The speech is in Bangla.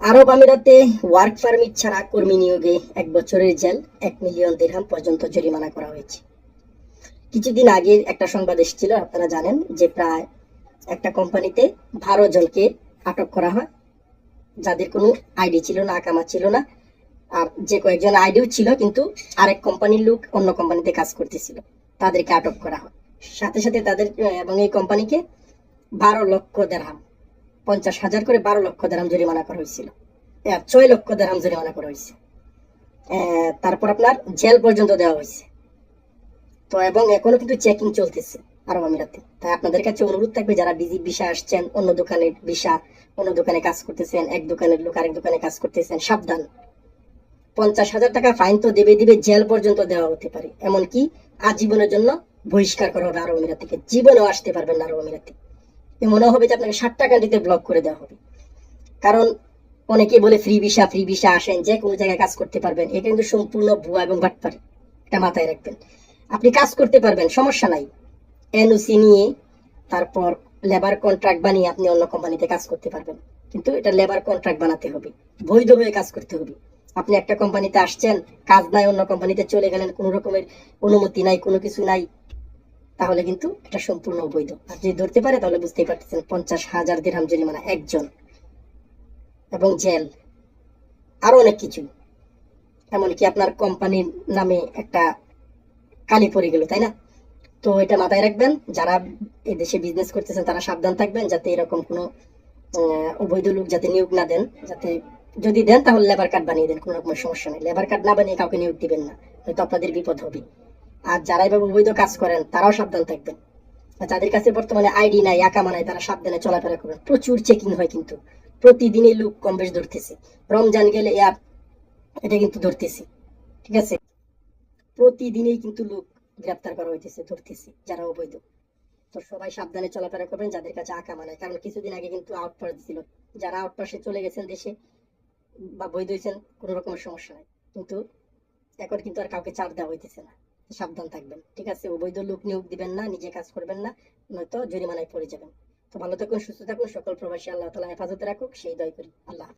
আরব আমিরাতে ওয়ার্ক পারমিট ছাড়া কর্মী নিয়োগে এক বছরের জেল, এক মিলিয়ন দিরহাম পর্যন্ত জরিমানা করা হয়েছে। কিছুদিন আগে একটা সংবাদ এসেছিল, আপনারা জানেন, যে প্রায় একটা কোম্পানিতে বারো জনকে আটক করা হয়, যাদের কোনো আইডি ছিল না আকামা ছিল না, আর যে কয়েকজন আইডিও ছিল, কিন্তু আরেক কোম্পানির লোক অন্য কোম্পানিতে কাজ করতেছিল, তাদেরকে আটক করা হয়। সাথে সাথে তাদের এবং এই কোম্পানিকে বারো লক্ষ দেড়হাম পঞ্চাশ হাজার করে বারো লক্ষ দেড়হাম জরিমানা করা হয়েছিল। ছয় লক্ষ দেড়হাম জরিমানা করা হয়েছে। তারপর আপনার জেল পর্যন্ত দেওয়া হয়েছে। তো এবং এখনও কিন্তু চেকিং চলতেছে আরব আমিরাতে। তাই আপনাদের কাছে অনুরোধ থাকবে, যারা বিজি ভিসা আসছেন, অন্য দোকানের ভিসা, অন্য দোকানে কাজ করতেছেন, এক দোকানের লোক আরেক দোকানে কাজ করতেছেন, সাবধান। পঞ্চাশ হাজার টাকা ফাইন তো দেবে দিবে, জেল পর্যন্ত দেওয়া হতে পারে। এমনকি আজীবনের জন্য বহিষ্কার করা হবে আরব আমিরাত থেকে। জীবনেও আসতে পারবেন না আরব আমিরাতে। এমনও হবে যে আপনাকে ষাট টাকা দিতে ব্লক করে দেওয়া হবে। কারণ অনেকে বলে ফ্রি ভিসা ফ্রি ভিসা আসেন, যে কোনো জায়গায় কাজ করতে পারবেন। এটা কিন্তু সম্পূর্ণ ভুয়া এবং বাটপার এটা মাথায় রাখবেন। আপনি কাজ করতে পারবেন, সমস্যা নাই। এনওসি নিয়ে, তারপর লেবার কন্ট্রাক্ট বানিয়ে আপনি অন্য কোম্পানিতে কাজ করতে পারবেন। কিন্তু এটা লেবার কন্ট্রাক্ট বানাতে হবে। বৈধ হয়ে কাজ করতে হবে। আপনি একটা কোম্পানিতে আসছেন, কাজ নাই, অন্য কোম্পানিতে চলে গেলেন, কোনো রকমের অনুমতি নাই, কোনো কিছু নাই। তাহলে কিন্তু এটা সম্পূর্ণ অবৈধ। আর যদি ধরতে পারে, তাহলে বুঝতেই পারতেছেন পঞ্চাশ হাজার দিরহাম জরিমানা একজন এবং জেল, আরও অনেক কিছু। এমনকি আপনার কোম্পানির নামে একটা কালি পড়ে গেল, তাই না? তো এটা মাথায় রাখবেন, যারা এই দেশে বিজনেস করতেছেন, তারা সাবধান থাকবেন যাতে এরকম কোনো অবৈধ লোক যাতে নিয়োগ না দেন, যাতে যদি দেন তাহলে লেবার কার্ড বানিয়ে দেন, কোনো রকমের সমস্যা নেই। লেবার কার্ড না বানিয়ে কাউকে নিয়োগ দিবেন না, হয়তো আপনাদের বিপদ হবে। আর যারা এভাবে অবৈধ কাজ করেন, তারাও সাবধান থাকবেন। যাদের কাছে বর্তমানে আইডি নাই আকামা নাই তারা সাবধানে চলাফেরা করবেন। প্রচুর চেকিং হয় কিন্তু। প্রতিদিনই লোক কম বেশ ধরতেছে। রমজান গেলে অ্যাপ এটা কিন্তু ধরতেছে। ঠিক আছে? প্রতিদিনই কিন্তু লোক গ্রেপ্তার করা হইতেছে, ধরতেছে, যারা অবৈধ। তো সবাই সাবধানে চলাফেরা করবেন, যাদের কাছে আঁকা মানায়। কারণ কিছুদিন আগে কিন্তু আউটপাস ছিল। যারা আউটপাসে চলে গেছেন দেশে বা বৈধ হয়েছেন কোনো রকমের সমস্যা নাই। কিন্তু এখন কিন্তু আর কাউকে চাপ দেওয়া হইতেছে না। সাবধান থাকবেন, ঠিক আছে? অবৈধ লোক নিয়োগ দিবেন না, নিজে কাজ করবেন না, নয়তো জরিমানায় পড়ে যাবেন। তো ভালো থাকুন, সুস্থ থাকুন, সকল প্রবাসী আল্লাহ তালা হেফাজতে রাখুক, সেই দয় করি। আল্লাহ।